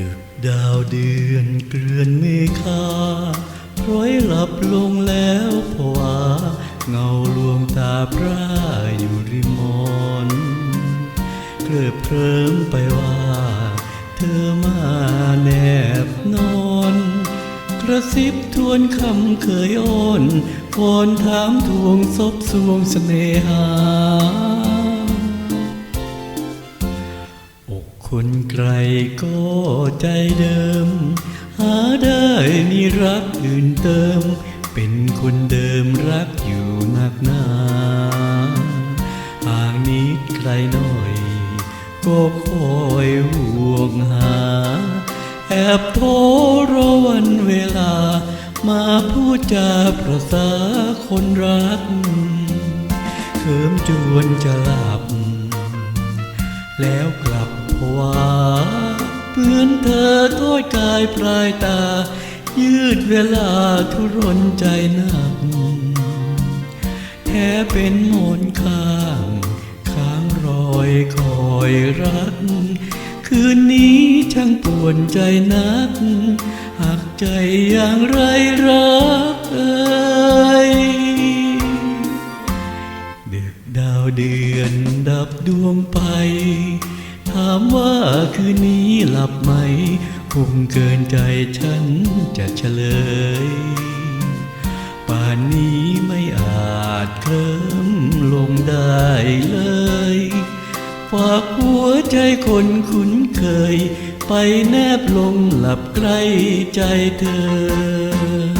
ดึกดาวเดือนเกลื่อนเมฆาร้อยหลับลงแล้วผวา เงาลวงตาพร่าอยู่ริมมอนเคลิบเคลิ้มไปว่า เธอมาแนบนอน กระซิบทวนคำเคยอ้อนวอนถามทวงซบสวงเสน่หา คนไกลก็ใจเดิม หาได้มีรักอื่นเติม เป็นคนเดิมรักอยู่หนักหนาห่างนิดไกลหน่อย ก็คอยห่วงหา แอบโทรรอวันเวลา มาพูดจาประสาคนรักเคิมจวนจะหลับ แล้วกลับ ผวาเพื่อนเธอทอดกายปลายตา ยืดเวลาทุรนใจหนัก แท้เป็นหมอนข้างค้างรอยคอยรัก คืนนี้ช่างปวนใจนักหักใจอย่างไรรักเอ่ยดึกดาวเดือนดับดวงไป ถามว่าคืนนี้หลับไหม คงเกินใจฉันจะเฉลย ป่านนี้ไม่อาจเคลิ้มลงได้เลยฝากหัวใจคนคุ้นเคย ไปแนบลงหลับใกล้ใจเธอ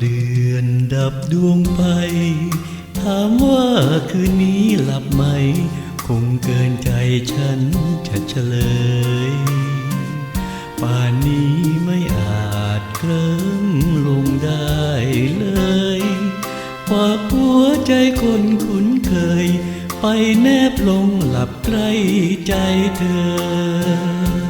เดือนดับดวงไป ถามว่าคืนนี้หลับไหม คงเกินใจฉันจะเฉลย ป่านนี้ไม่อาจเคลิ้มลงได้เลยฝากหัวใจคนคุ้นเคย ไปแนบลงหลับใกล้ใจเธอ